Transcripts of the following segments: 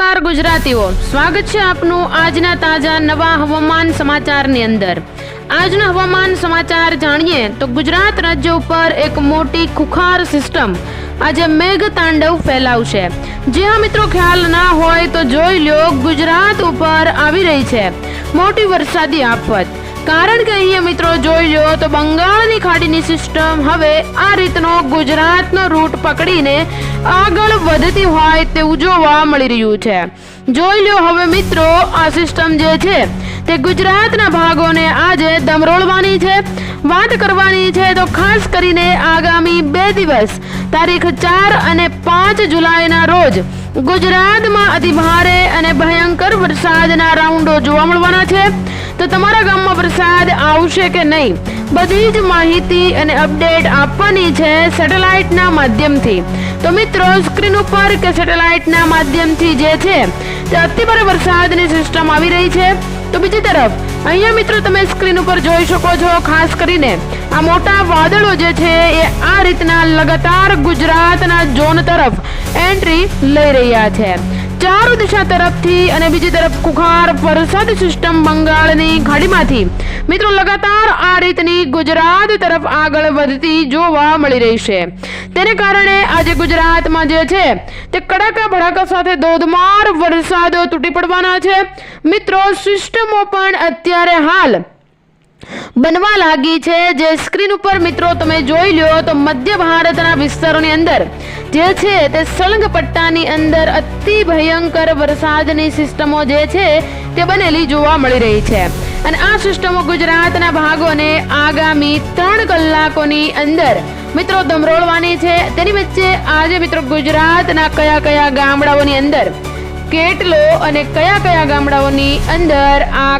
નમસ્કાર ગુજરાતીઓ. સ્વાગત છે આપનું આજના તાજા નવા હવામાન સમાચારની અંદર. આજના હવામાન સમાચાર જાણીએ તો ગુજરાત રાજ્ય ઉપર એક મોટી ખુખાર સિસ્ટમ આજે મેઘ તાંડવ ફેલાવશે. જે હા મિત્રો ખ્યાલ ના હોય તો જોઈ લ્યો, ગુજરાત ઉપર આવી રહી છે. મોટી વરસાદી આફત. કારણ કે અહીંયા મિત્રો જોઈ લો તો બંગાળની ખાડીની સિસ્ટમ હવે આ રીતનો ગુજરાતનો રૂટ પકડીને આગળ વધતી હોય તેવું જોવા મળી રહ્યું છે. જોઈ લો હવે મિત્રો આ સિસ્ટમ જે છે તે ગુજરાતના ભાગોને આજે દમરોળવાની છે. વાત કરવાની છે તો ખાસ કરીને આગામી બે દિવસ, તારીખ ચાર અને પાંચ જુલાઈના રોજ ગુજરાતમાં અતિભારે અને ભયંકર વરસાદના રાઉન્ડો જોવા મળવાના છે. તો તમારા ગામમાં વરસાદ આવશે કે નહીં? બધી જ માહિતી અને અપડેટ આપવાની છે સેટેલાઇટના માધ્યમથી. તો મિત્રો, સ્ક્રીન ઉપર કે સેટેલાઇટના માધ્યમથી જે છે, તે અતિભારે વરસાદની સિસ્ટમ આવી રહી છે. તો બીજી તરફ, અહીંયા મિત્રો તમે સ્ક્રીન ઉપર જોઈ શકો છો, ખાસ કરીને આ મોટા વાદળો જે છે, એ આ રીતના લગાતાર ગુજરાતના ઝોન તરફ એન્ટ્રી લઈ રહ્યા છે. ચારો દિશા તરફથી અને બીજી તરફ કુખાર વરસાદ સિસ્ટમ બંગાળની ખાડીમાંથી મિત્રો, લગાતાર આ રીતની ગુજરાત તરફ આગળ વધતી જોવા મળી રહી છે. તેને કારણે આજે ગુજરાતમાં જે છે, તે કડાકા ભડાકા સાથે ધોધમાર વરસાદ તૂટી પડવાના છે. મિત્રો, સિસ્ટમો પણ અત્યારે હાલ બનવા લાગી છે જે સ્ક્રીન ઉપર મિત્રો તમે જોઈ લ્યો તો મધ્ય ભારતના વિસ્તારોની અંદર જે છે તે સળંગ પટ્ટાની અંદર અતિ ભયંકર વરસાદની સિસ્ટમો જે છે તે બનેલી જોવા મળી રહી છે. અને આ સિસ્ટમો ગુજરાતના ભાગોને આગામી ત્રણ કલાકોની અંદર મિત્રો ધમરોળવાની છે. તેની વચ્ચે આજે મિત્રો ગુજરાતના કયા કયા ગામડાઓની અંદર, કેટલો અને કયા કયા ગામડાઓની અંદર આ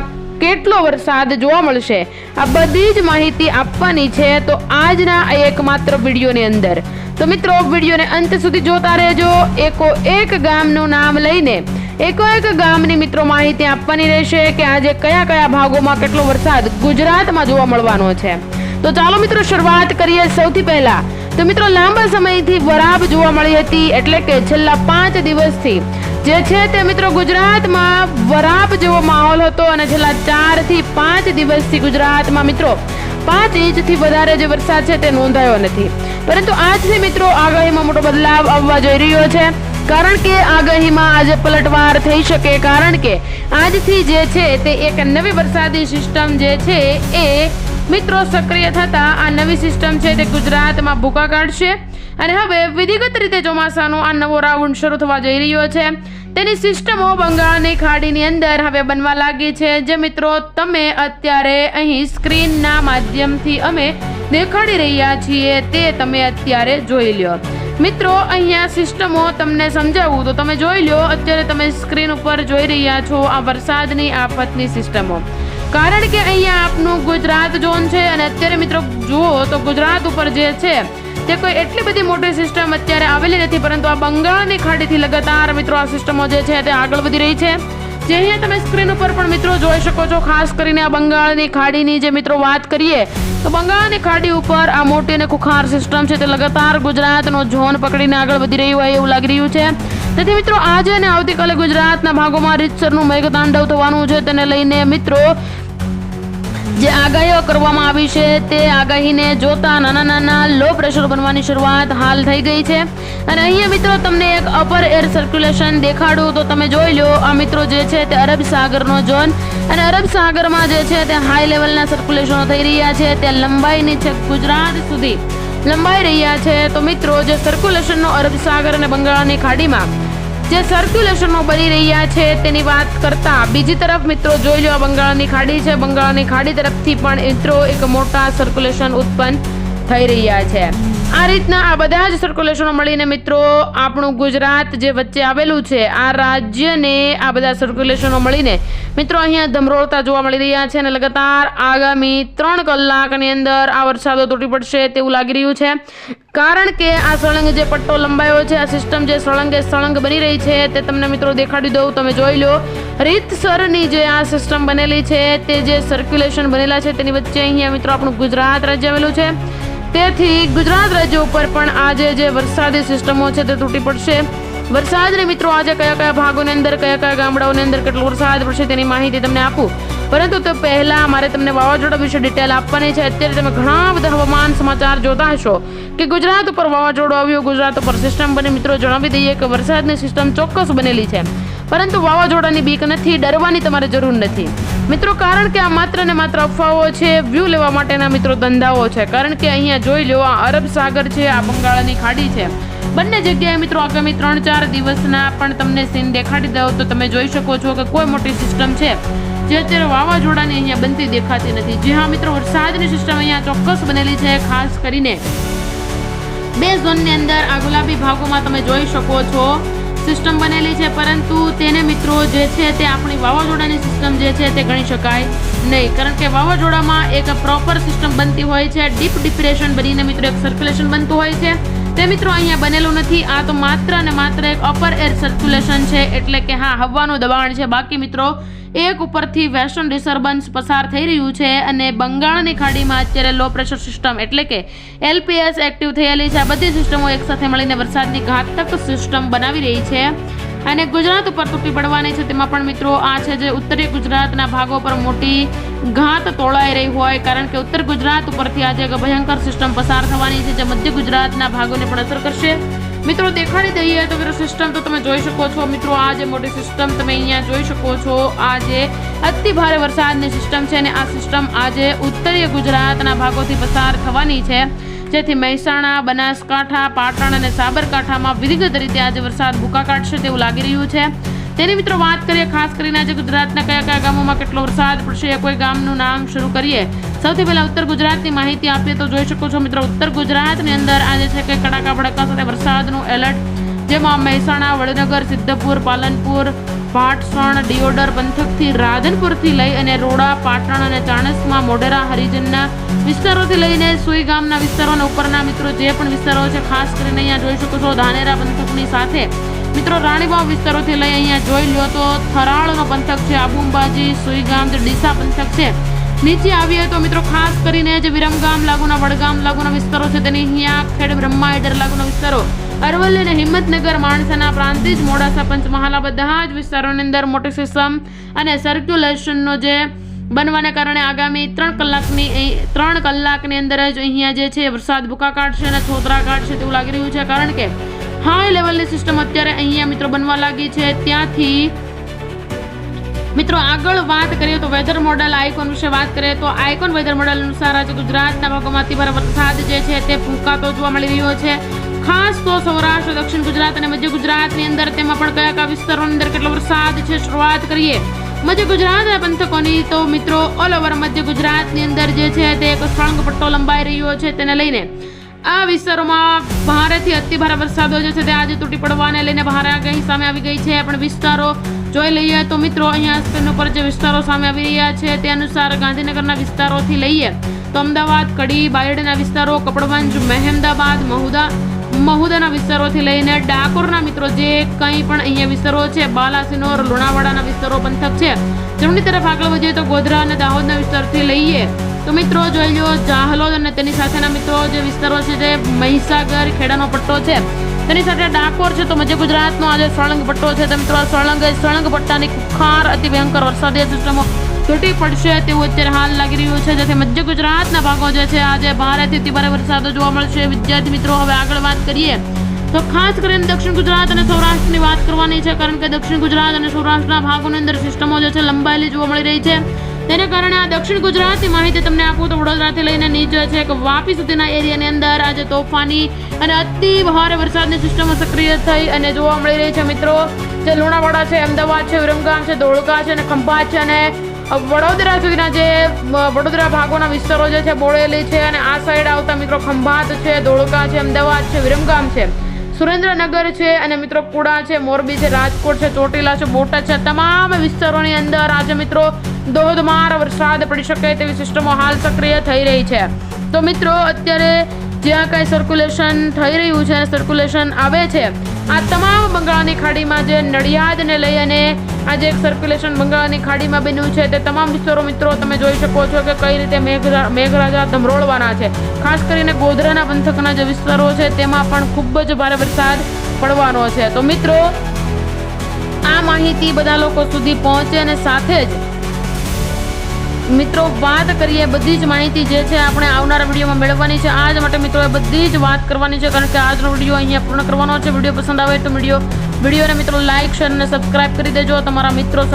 કેટલો વરસાદ જોવા મળશે? આ બધી જ માહિતી આપવાની છે તો આજના એકમાત્ર વિડીયોની અંદર. તો મિત્રો, વિડીયોને અંત સુધી જોતા રહેજો. એકો એક ગામનું નામ લઈને એકો એક ગામની મિત્રો માહિતી આપવાની રહેશે કે આજે કયા કયા ભાગોમાં કેટલો વરસાદ ગુજરાતમાં જોવા મળવાનો છે. તો ચાલો મિત્રો, શરૂઆત કરીએ સૌથી પહેલા. તો મિત્રો, લાંબા સમયથી વરાબ જોવા મળી હતી એટલે કે છેલ્લા પાંચ દિવસથી જે છે તે મિત્રો ગુજરાતમાં વરાપ જેવો માહોલ હતો અને છેલ્લા ચારથી પાંચ દિવસથી ગુજરાતમાં મિત્રો પાંચ ઇંચથી વધારે જે વરસાદ છે તે નોંધાયો નથી. પરંતુ આજથી મિત્રો આગાહીમાં મોટો બદલાવ આવવા જઈ રહ્યો છે. કારણ કે આગાહીમાં આજે પલટવાર થઈ શકે કારણ કે આજથી જે છે તે એક નવી વરસાદી સિસ્ટમ જે છે એ મિત્રો સક્રિય થતા આ નવી સિસ્ટમ છે તે ગુજરાતમાં ભૂકા કાઢશે. અને હવે વિધિગત રીતે ચોમાસાનો આ નવો રાઉન્ડ શરૂ થવા જઈ રહ્યો છે. તેની સિસ્ટમો બંગાળની ખાડીની અંદર હવે બનવા લાગી છે. જે મિત્રો, તમે અત્યારે અહીં સ્ક્રીનના માધ્યમથી અમે દેખાડી રહ્યા છીએ તે તમે અત્યારે જોઈ લ્યો. મિત્રો, અહીંયા સિસ્ટમો તમને સમજાવું તો તમે જોઈ લો અત્યારે તમે સ્ક્રીન ઉપર જોઈ રહ્યા છો આ વરસાદની આફતની સિસ્ટમો. કારણ કે અહીંયા આપનું ગુજરાત ઝોન છે અને અત્યારે મિત્રો જુઓ તો ગુજરાત ઉપર જે છે તે કોઈ એટલી બધી મોટી સિસ્ટમ અત્યારે આવેલી નથી, પરંતુ આ બંગાળની ખાડીથી લગાતાર મિત્રો આ સિસ્ટમો જે છે તે આગળ વધી રહી છે. જે અહીંયા તમે સ્ક્રીન ઉપર પણ મિત્રો જોઈ શકો છો, ખાસ કરીને આ બંગાળની ખાડીની જે મિત્રો વાત કરીએ, તો બંગાળની ખાડી ઉપર આ મોટી અને ખુખાર સિસ્ટમ છે તે લગાતાર ગુજરાતનો ઝોન પકડીને આગળ વધી રહ્યું હોય એવું લાગી રહ્યું છે. તેથી મિત્રો આજે અને આવતીકાલે ગુજરાતના ભાગોમાં રીતસરનું મેઘતાંડવ થવાનું છે, તેને લઈને મિત્રો જે આગાહીઓ કરવામાં આવી છે તે આગાહીને જોતા નાના નાના લો પ્રેશર બનવાની શરૂઆત હાલ થઈ ગઈ છે. અને અહીંયા મિત્રો તમને એક અપર એર સર્ક્યુલેશન દેખાડું તો તમે જોઈ લો, આ મિત્રો જે છે તે અરબ સાગરનો ઝોન અને અરબ સાગરમાં જે છે તે હાઈ લેવલના સર્ક્યુલેશનો થઈ રહ્યા છે. તે લંબાઈની છે ગુજરાત સુધી લંબાઈ રહ્યા છે. તો મિત્રો, જે સર્ક્યુલેશનનો અરબ સાગર અને બંગાળની ખાડીમાં જે સર્ક્યુલેશનો બની રહ્યા છે, તેની વાત કરતા બીજી તરફ મિત્રો જોઈ લો બંગાળની ખાડી છે. બંગાળની ખાડી તરફથી પણ મિત્રો એક મોટા સર્ક્યુલેશન ઉત્પન્ન થઈ રહ્યા છે. આ રીતના આ બધા જ સર્ક્યુલેશનો મળીને મિત્રો, આપણું ગુજરાત જે વચ્ચે આવેલું છે, આ રાજ્યને આ બધા સર્ક્યુલેશનો મળીને મિત્રો અહીંયા ધમરોળતા જોવા મળી રહ્યા છે અને લગાતાર આગામી ત્રણ કલાકની અંદર આ વરસાદો તૂટી પડશે તેવું લાગી રહ્યું છે. કારણ કે આ સળંગ જે પટ્ટો લંબાયો છે, આ સિસ્ટમ જે સળંગે સળંગ બની રહી છે તે તમને મિત્રો દેખાડી દઉં, તમે જોઈ લો. રીતસરની જે આ સિસ્ટમ બનેલી છે, તે જે સર્ક્યુલેશન બનેલા છે તેની વચ્ચે અહીંયા મિત્રો આપણું ગુજરાત રાજ્ય આવેલું છે. તેથી ગુજરાત રાજ્ય ઉપર પણ આજે જે વરસાદી સિસ્ટમો છે તે તૂટી પડશે. વરસાદને મિત્રો આજે કયા કયા ભાગોની અંદર, કયા કયા ગામડાઓની અંદર કેટલો વરસાદ પડશે તેની માહિતી તમને આપું. પરંતુ તે પહેલા મારે તમને વાવાઝોડા વિશે ડિટેલ આપવાની છે. અત્યારે તમે ઘણા બધા હવામાન સમાચાર જોતા હશો કે ગુજરાત ઉપર વાવાઝોડું આવ્યું, ગુજરાત ઉપર સિસ્ટમ બની. મિત્રો જણાવી દઈએ કે વરસાદની સિસ્ટમ ચોક્કસ બનેલી છે. પરંતુ વાવાઝોડાની બીક નથી, ડરવાની તમારે જરૂર નથી. મિત્રો, કારણ કે આ માત્ર ને માત્ર અફવાઓ છે, વ્યૂ લેવા માટેના મિત્રો ધંધાઓ છે. કારણ કે અહીંયા જોઈ લો, આ અરબ સાગર છે, આ બંગાળની ખાડી છે. બંને જગ્યાએ મિત્રો, આગામી ત્રણ ચાર દિવસના પણ તમને સીન દેખાડી દઉં તો તમે જોઈ શકો છો કે કોઈ મોટી સિસ્ટમ છે. જે અત્યારે વાવાઝોડાની અહીંયા બનતી દેખાતી નથી. જે હા મિત્રો, વરસાદની સિસ્ટમ અહીંયા ચોક્કસ બનેલી છે, ખાસ કરીને બે ઝોનની અંદર આ ગુલાબી ભાગોમાં તમે જોઈ શકો છો. સિસ્ટમ બનેલી છે, પરંતુ તેને મિત્રો જે છે તે આપણી વાવાઝોડાની સિસ્ટમ જે છે તે ગણી શકાય નહીં. કારણ કે વાવાઝોડામાં એક પ્રોપર સિસ્ટમ બનતી હોય છે ડીપ ડિપ્રેશન બનીને મિત્રો એક સર્ક્યુલેશન બનતું હોય છે. તે મિત્રો અહીંયા બનેલું નથી, આ તો માત્ર ને માત્ર એક અપર એર સર્ક્યુલેશન છે. એટલે કે હા, હવાનું દબાણ છે. બાકી મિત્રો, એક ઉપરથી વેસ્ટર્ન ડિસ્ટર્બન્સ પસાર થઈ રહ્યું છે અને બંગાળની ખાડીમાં અત્યારે લો પ્રેશર સિસ્ટમ એટલે કે એલપીએસ એક્ટિવ થયેલી છે. આ બધી સિસ્ટમો એકસાથે મળીને વરસાદની ઘાતક સિસ્ટમ બનાવી રહી છે. અને ગુજરાત ઉપર તૂટી પડવાની છે. તેમાં પણ મિત્રો આ છે જે ઉત્તરીય ગુજરાતના ભાગો પર મોટી ઘાત તોળાઈ રહી હોય, કારણ કે ઉત્તર ગુજરાત ઉપરથી આજે એક ભયંકર સિસ્ટમ પસાર થવાની છે, જે મધ્ય ગુજરાતના ભાગોને પણ અસર કરશે. મિત્રો, દેખાડી દઈએ તો મિત્રો સિસ્ટમ તો તમે જોઈ શકો છો. મિત્રો, આ જે મોટી સિસ્ટમ તમે અહીંયા જોઈ શકો છો, આ જે અતિ ભારે વરસાદની સિસ્ટમ છે અને આ સિસ્ટમ આજે ઉત્તરીય ગુજરાતના ભાગોથી પસાર થવાની છે. જેથી મહેસાણા, બનાસકાંઠા, પાટણ અને સાબરકાંઠામાં વિધિગત રીતે આજે વરસાદ ભૂકા કાઢશે તેવું લાગી રહ્યું છે. તેની મિત્રો વાત કરીએ, ખાસ કરીને આજે ગુજરાતના કયા કયા ગામોમાં કેટલો વરસાદ પડશે કોઈ ગામનું નામ શરૂ કરીએ. સૌથી પહેલા ઉત્તર ગુજરાતની માહિતી આપીએ તો જોઈ શકો છો મિત્રો, ઉત્તર ગુજરાતની અંદર આજે છે કે કડાકા ભડકા સાથે વરસાદનું એલર્ટ, જેમાં મહેસાણા, વડનગર, સિદ્ધપુર, પાલનપુર ભાટસણ ડિયોડર પંથકથી રાધનપુરથી લઈ અને રોડા, પાટણ અને ચાણસમાં મોઢેરા હરિજનના વિસ્તારોથી લઈને સુઈ ગામના વિસ્તારો ઉપરના મિત્રો જે પણ વિસ્તારો છે, ખાસ કરીને અહીંયા જોઈ શકો છો ધાનેરા પંથકની સાથે. મિત્રો, રાણીબાવ વિસ્તારોથી લઈ અહીંયા જોઈ લો તો થરાળનો પંથક છે, આબુંબાજી સુઈગામ ડીસા પંથક છે. નીચે આવીએ તો મિત્રો ખાસ કરીને જે વિરમગામ લાગુના વડગામ લાગુના વિસ્તારો છે તેની અહીંયા ખેડ બ્રહ્મા હેડર લાગુના વિસ્તારો. અરવલ્લી અને હિંમતનગર, માણસાના પ્રાંતિજ મોડાસા પંચમહાલા બધા જ વિસ્તારોની અંદર મોટી સિસ્ટમ અને સર્ક્યુલેશનનો જે બનવાને કારણે આગામી ત્રણ કલાકની ત્રણ કલાકની અંદર જ અહીંયા જે છે વરસાદ ભૂકા કાઢશે અને છોતરા કાઢશે તેવું લાગી રહ્યું છે. કારણ કે હાઈ લેવલની સિસ્ટમ અત્યારે અહીંયા મિત્રો બનવા લાગી છે. ત્યાંથી મિત્રો, આગળ વાત કરીએ તો વેધર મોડલ આઇકોન વિશે વાત કરીએ તો આઇકોન વેધર મોડલ અનુસાર આજે ગુજરાતના ભાગોમાં અતિભારે વરસાદ જે છે તે ફૂંકાતો જોવા મળી રહ્યો છે. ખાસ તો સૌરાષ્ટ્ર, દક્ષિણ ગુજરાત અને મધ્ય ગુજરાતની અંદર તેમાં પણ કયા કયા વિસ્તારોની અંદર કેટલો વરસાદ છે શરૂઆત કરીએ. મધ્ય ગુજરાતના પંથકોની તો મિત્રો ઓલ ઓવર મધ્ય ગુજરાતની અંદર જે છે તે એક સળંગ પટ્ટો લંબાઈ રહ્યો છે તેને લઈને. આ વિસ્તારોમાં ભારેથી અતિ ભારે વરસાદો જે છે. તે આજે તૂટી પડવાને લઈને ભારે આગાહી સામે આવી ગઈ છે. પણ વિસ્તારો જોઈ લઈએ તો મિત્રો, અહીંયા સ્ક્રીન ઉપર જે વિસ્તારો સામે આવી રહ્યા છે, તે અનુસાર ગાંધીનગરના વિસ્તારોથી લઈએ તો અમદાવાદ, કડી, બાયડના વિસ્તારો, કપડવંજ, મહેમદાબાદ, મહુદા, મહુદાના વિસ્તારોથી લઈને ડાકોરના મિત્રો, જે કંઈ પણ અહીંયા વિસ્તારો છે, બાલાસિનોર, લુણાવાડાના વિસ્તારો, પંથક છે. જમણી તરફ આગળ વધીએ તો ગોધરા અને દાહોદના વિસ્તારથી લઈએ તો મિત્રો જોઈ લો જાહલોદ અને તેની સાથેના મિત્રો જે વિસ્તારો છે જે મહીસાગર, ખેડાનો પટ્ટો છે, તેની સાથે ડાકોર છે તો મધ્ય ગુજરાતનો આજે સળંગ પટ્ટો છે. તો મિત્રો સળંગ સળંગ પટ્ટાની ખુખાર અતિ ભયંકર વરસાદી સિસ્ટમો તૂટી પડશે તેવું અત્યારે હાલ લાગી રહ્યું છે. જેથી મધ્ય ગુજરાતના ભાગો જે છે આજે ભારેથી અતિ ભારે વરસાદો જોવા મળશે. વિદ્યાર્થી મિત્રો, હવે આગળ વાત કરીએ તો ખાસ કરીને દક્ષિણ ગુજરાત અને સૌરાષ્ટ્રની વાત કરવાની છે, કારણ કે દક્ષિણ ગુજરાત અને સૌરાષ્ટ્રના ભાગોની અંદર સિસ્ટમો જે છે લંબાયેલી જોવા મળી રહી છે. તેને કારણે આ દક્ષિણ ગુજરાતની માહિતી તમને આપું તો વડોદરાથી લઈને નીચે છે કે વાપી સુધીના એરિયાની અંદર આજે તોફાની અને અતિ ભારે વરસાદની સિસ્ટમો સક્રિય થઈ અને જોવા મળી રહી છે મિત્રો. જે લુણાવાડા છે, અમદાવાદ છે, વિરમગામ છે, ધોળકા છે અને ખંભાત છે અને વડોદરા સુધીના જે વડોદરા ભાગોના વિસ્તારો જે છે બોળેલી છે અને આ સાઈડ આવતા મિત્રો ખંભાત છે, ધોળકા છે, અમદાવાદ છે, વિરમગામ છે. સુરેન્દ્રનગર છે અને મિત્રો કુડા છે, મોરબી છે, રાજકોટ છે, ચોટીલા છે, બોટાદ છે તમામ વિસ્તારોની અંદર આજે મિત્રો ધોધમાર વરસાદ પડી શકે તેવી સિસ્ટમો હાલ સક્રિય થઈ રહી છે. તો મિત્રો, અત્યારે જ્યાં કાંઈ સર્ક્યુલેશન થઈ રહ્યું છે સર્ક્યુલેશન આવે છે, આ તમામ બંગાળની ખાડીમાં જે નડિયાદને લઈ અને આજે એક સર્ક્યુલેશન બંગાળની ખાડીમાં બન્યું છે, તે તમામ વિસ્તારો મિત્રો તમે જોઈ શકો છો કે કઈ રીતે મેઘરા મેઘરાજા ધમરોળવાના છે. ખાસ કરીને ગોધરાના પંથકના જે વિસ્તારો છે, તેમાં પણ ખૂબ જ ભારે વરસાદ પડવાનો છે. તો મિત્રો, આ માહિતી બધા લોકો સુધી પહોંચે અને સાથે જ મિત્રો, વાત કરીએ બધી જ માહિતી જે છે આપણે આવનારા વિડીયોમાં મેળવવાની છે. આજ માટે મિત્રો બધી જ વાત કરવાની છે, કારણ કે આજનો વીડિયો અહીંયા પૂર્ણ કરવાનો છે. વીડિયો પસંદ આવે તો વીડિયો વિડીયોને મિત્રો લાઇક શેર અને સબસ્ક્રાઇબ કરી દેજો. તમારા મિત્રો